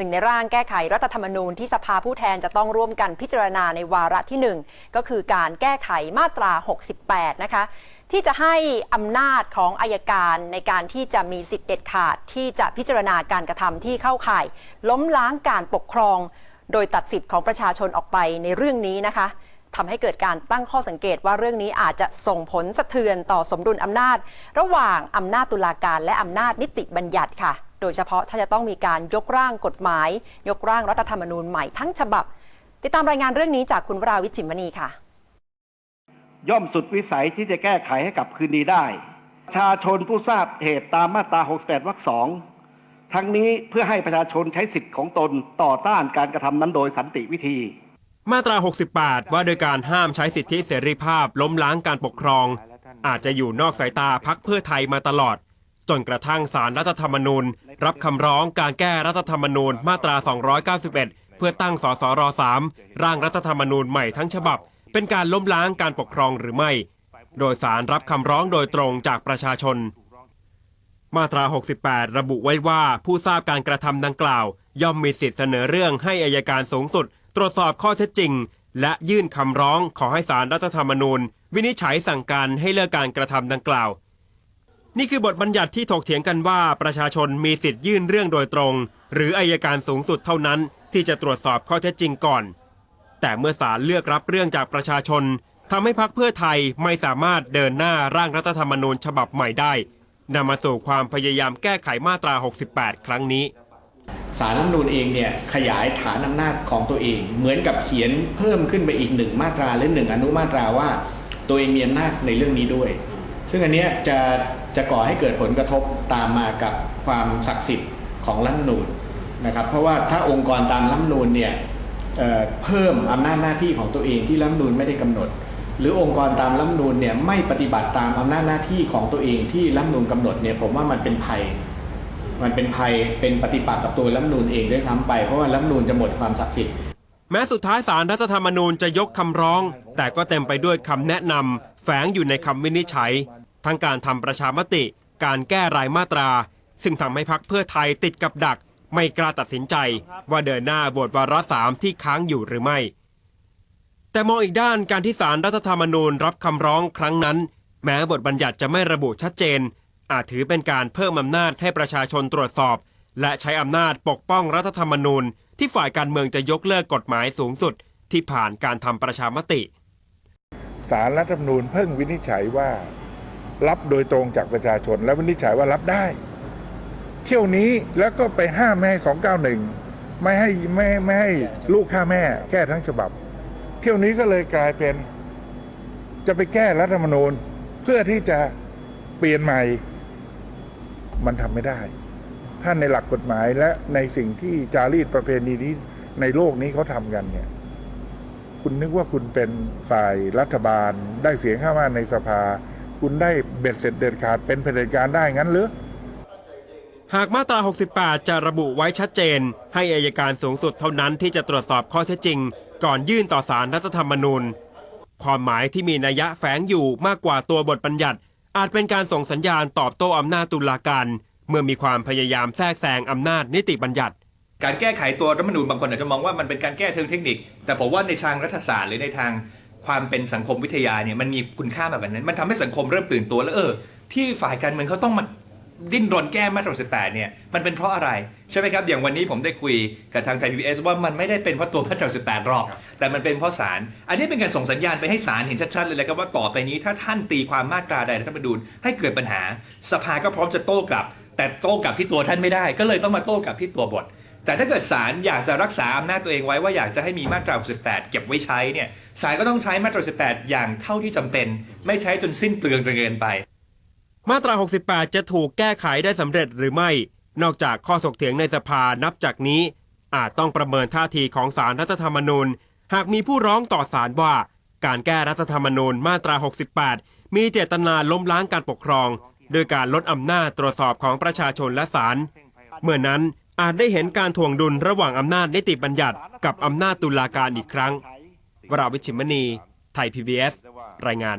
หนึ่งในร่างแก้ไขรัฐธรรมนูญที่สภาผู้แทนจะต้องร่วมกันพิจารณาในวาระที่ 1 ก็คือการแก้ไขมาตรา 68 นะคะที่จะให้อำนาจของอายการในการที่จะมีสิทธิเด็ดขาด ที่จะพิจารณาการกระทำที่เข้าข่าย ล้มล้างการปกครอง โดยตัดสิทธิ์ของประชาชนออกไปในเรื่องนี้นะคะทำให้เกิดการตั้งข้อสังเกตว่าเรื่องนี้อาจจะส่งผลสะเทือนต่อสมดุลอำนาจ ระหว่างอำนาจตุลาการและอำนาจนิติบัญญัติค่ะ โดยเฉพาะถ้าจะต้องมีการยกร่างกฎหมาย ยกร่างรัฐธรรมนูญใหม่ทั้งฉบับ ติดตามรายงานเรื่องนี้จากคุณวราวิจิตรมณีค่ะ ย่อมสุดวิสัยที่จะแก้ไขให้กลับคืนดีได้ ประชาชนผู้ทราบเหตุตามมาตรา 68 วรรคสองทั้งนี้เพื่อให้ประชาชนใช้สิทธิ์ของตนต่อต้านการกระทำนั้นโดยสันติวิธี มาตรา 68 ว่าโดยการห้ามใช้สิทธิเสรีภาพล้มล้างการปกครอง อาจจะอยู่นอกสายตาพักเพื่อไทยมาตลอด จนกระทั่งสารรัฐธรรมนูญ รับคำร้องการแก้รัฐธรรมนูญมาตรา 291 เพื่อตั้งสสร3ร่างรัฐธรรมนูญใหม่ทั้งฉบับ เป็นการล้มล้างการปกครองหรือไม่ โดยสารรับคำร้องโดยตรงจากประชาชน มาตรา 68 ระบุไว้ว่าผู้ทราบการกระทำดังกล่าว ย่อมมีสิทธิเสนอเรื่องให้อายการสูงสุด ตรวจสอบข้อเท็จจริง และยื่นคำร้องขอให้สารรัฐธรรมนูญ วินิจฉัยสั่งการให้เลิกการกระทำดังกล่าว นี่คือบทบัญญัติที่ถกเถียงกันว่าประชาชนมีสิทธิ์ยื่นเรื่องโดยตรง หรืออายการสูงสุดเท่านั้น ที่จะตรวจสอบข้อเท็จจริงก่อน แต่เมื่อศาลเลือกรับเรื่องจากประชาชนทำให้พักเพื่อไทยไม่สามารถเดินหน้าร่างรัฐธรรมนูญฉบับใหม่ได้นำมาสู่ความพยายามแก้ไขมาตรา 68 ครั้งนี้สารรัฐธรรมนูญเองเนี่ยขยายฐานอำนาจของตัวเอง เหมือนกับเขียนเพิ่มขึ้นไปอีกหนึ่งมาตราหรือหนึ่งอนุมาตราว่า ตัวเองมีอำนาจในเรื่องนี้ด้วย ซึ่งอันเนี้ยจะ จะก่อให้เกิดผลกระทบตามมากับความศักดิ์สิทธิ์ของรัฐมนูญนะครับ เพราะว่าถ้าองค์กรตามรัฐมนูญเนี่ยเเพิ่มอำนาจหน้าที่ของตัวเองที่รัฐมนูญไม่ได้กำหนด หรือองค์กรตามรัฐมนูญเนี่ยไม่ปฏิบัติตามอำนาจหน้าที่ของตัวเองที่รัฐมนูญกำหนดเนี่ยผมว่ามันเป็นภัย มันเป็นภัยเป็นปฏิปักษ์กับตัวรัฐมนูญเองด้วยซ้ำไปเพราะว่ารัฐมนูญจะหมดความศักดิ์สิทธิ์แม้สุดท้ายสารรัฐธรรมนูญจะยกคำร้อง แต่ก็เต็มไปด้วยคำแนะนำแฝงอยู่ในคำวินิจฉัย ทั้งการทำประชามติ การแก้รายมาตรา ซึ่งทำให้พักเพื่อไทยติดกับดัก ไม่กล้าตัดสินใจ ว่าเดินหน้าโหวตวาระสามที่ค้างอยู่หรือไม่ แต่มองอีกด้านการที่สารรัฐธรรมนูญรับคำร้องครั้งนั้น แม้บทบัญญัติจะไม่ระบุชัดเจน อาจถือเป็นการเพิ่มอำนาจให้ประชาชนตรวจสอบ และใช้อำนาจปกป้องรัฐธรรมนูญ ที่ฝ่ายการเมืองจะยกเลิกกฎหมายสูงสุด ที่ผ่านการทำประชามติสารรัฐธรรมนูญเพิ่งวินิจฉัยว่า รับโดยตรงจากประชาชน และวินิจฉัยว่ารับได้ เที่ยวนี้แล้วก็ไปห้ามไม่ให้291ไม่ให้ไม่ไม่ให้ลูกฆ่าแม่ แก้ทั้งฉบับ เที่ยวนี้ก็เลยกลายเป็น จะไปแก้รัฐธรรมนูญ เพื่อที่จะเปลี่ยนใหม่ มันทำไม่ได้ ถ้าในหลักกฎหมายและในสิ่งที่จารีตประเพณีนี้ในโลกนี้เขาทำกันเนี่ย คุณนึกว่าคุณเป็นฝ่ายรัฐบาล ได้เสียงข้างมากในสภา คุณได้เบ็ดเสร็จเด็ดขาดเป็นเผด็จการได้งั้นหรือ หากมาตรา 68 จะระบุไว้ชัดเจน ให้อายการสูงสุดเท่านั้นที่จะตรวจสอบข้อเท็จจริง ก่อนยื่นต่อสารรัฐธรรมนูญ ความหมายที่มีนัยยะแฝงอยู่มากกว่าตัวบทบัญญัติ อาจเป็นการส่งสัญญาณตอบโต้อำนาจตุลาการ เมื่อมีความพยายามแทรกแซงอำนาจนิติบัญญัติการแก้ไขตัวรัฐธรรมนูญบางคนอาจจะมองว่ามันเป็นการแก้เชิงเทคนิค แต่ผมว่าในทางรัฐศาสตร์หรือในทาง ความเป็นสังคมวิทยาเนี่ยมันมีคุณค่ามากกว่านั้น มันทำให้สังคมเริ่มตื่นตัวแล้วเออที่ฝ่ายการเมืองเขาต้องมาดิ้นรนแก้มาตรา18เนี่ยมันเป็นเพราะอะไรใช่ไหมครับ อย่างวันนี้ผมได้คุยกับทางไทยพีบีว่ามันไม่ได้เป็นเพราะตัวมาตรา18หรอก แต่มันเป็นเพราะศาลอันนี้เป็นการส่งสัญญาณไปให้ศาลเห็นชัดๆเลยนะครับว่าต่อไปนี้ถ้าท่านตีความมาตราใดรัฐธรรมนูญให้เกิดปัญหา สภาก็พร้อมจะโต้กลับ แต่โต้กลับที่ตัวท่านไม่ได้ ก็เลยต้องมาโต้กลับที่ตัวบท แต่ถ้าเกิดศาลอยากจะรักษาอำนาจตัวเองไว้ว่าอยากจะให้มีมาตรา18เก็บไว้ใช้เนี่ยศาลก็ต้องใช้มาตรา18อย่างเท่าที่จำเป็น ไม่ใช้จนสิ้นเปลืองจนเกินไป มาตรา 68 จะถูกแก้ไขได้สำเร็จหรือไม่ นอกจากข้อถกเถียงในสภานับจากนี้ อาจต้องประเมินท่าทีของสารรัฐธรรมนูญ หากมีผู้ร้องต่อศาลว่า การแก้รัฐธรรมนูญมาตรา 68 มีเจตนาล้มล้างการปกครอง โดยการลดอำนาจตรวจสอบของประชาชนและศาลเมื่อนั้น อาจได้เห็นการถ่วงดุลระหว่างอำนาจนิติบัญญัติกับอำนาจตุลาการอีกครั้ง วราวิชิมณี ไทย PBS รายงาน